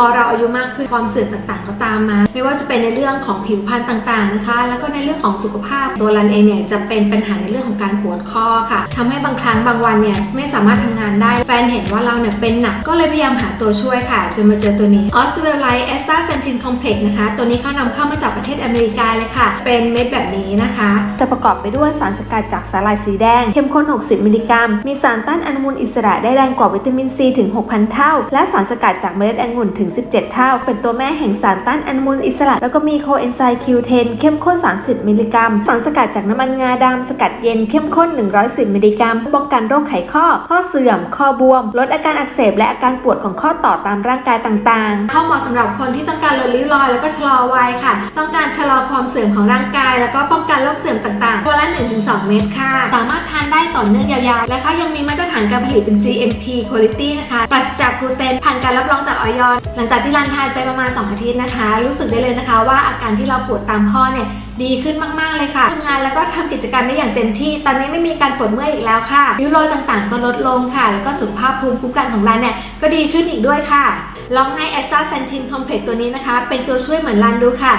พอเราอายุมากขึ้นความเสื่อมต่างๆ ก็ตามมา ไม่ว่าจะเป็นในเรื่องของผิวพรรณต่างๆนะคะ แล้วก็ในเรื่องของสุขภาพตัวรันเองเนี่ยจะเป็นปัญหาในเรื่องของการปวดข้อค่ะทำให้บางครั้งบางวันเนี่ยไม่สามารถทำงานได้แฟนเห็นว่าเราเนี่ยเป็นหนักก็เลยพยายามหาตัวช่วยค่ะจนมาเจอตัวนี้ o s w e l l i t e a s t a x a n t i n Complex นะคะ ตัวนี้เขานำเข้ามาจากประเทศอเมริกาเลยค่ะ เป็นเม็ดแบบนี้นะคะ จะประกอบไปด้วยสารสกัดจากสาหร่ายสีแดงเข้มข้น 60 มิลลิกรัม มีสารต้านอนุมูลอิสระได้แรงกว่าวิตามินซีถึง 6,000 เท่า และสารสกัดจากเมล็ดองุ่นถึง17 เท่า เป็นตัวแม่แห่งสารต้านอนุมูลอิสระ แล้วก็มีโคเอนไซม์ Q10 เข้มข้น 30 มิลลิกรัม สารสกัดจากน้ำมันงาดำสกัดเย็นเข้มข้น 110 มิลลิกรัม ป้องกันโรคไขข้อ ข้อเสื่อม ข้อบวม ลดอาการอักเสบและอาการปวดของข้อต่อตามร่างกายต่างๆ เข้าเหมาะสำหรับคนที่ต้องการลดริ้วรอย แล้วก็ชะลอวัยค่ะ ต้องการชะลอความเสื่อมของร่างกาย แล้วก็ป้องกันโรคเสื่อมต่างๆ ตัวละ 1-2 เม็ดค่ะ สามารถทานได้ต่อเนื่องยาวๆ และเขายังมีมาตรฐานการผลิตเป็น GMP Quality นะคะ ปราศจากกลูเตนผ่านการรับรองจากออยอหลังจากที่รันทานไปประมาณ 2 อาทิตย์นะคะ รู้สึกได้เลยนะคะ ว่าอาการที่เราปวดตามข้อเนี่ยดีขึ้นมาก ๆ เลยค่ะทำงานแล้วก็ทำกิจกรรมได้อย่างเต็มที่ ตอนนี้ไม่มีการปวดเมื่อยอีกแล้วค่ะริ้วรอยต่างๆ ก็ลดลงค่ะ แล้วก็สุขภาพภูมิคุ้มกันของเราเนี่ยก็ดีขึ้นอีกด้วยค่ะลองให้ a s t a s a n t i n Complex ตัวนี้นะคะ เป็นตัวช่วยเหมือนรันดูค่ะ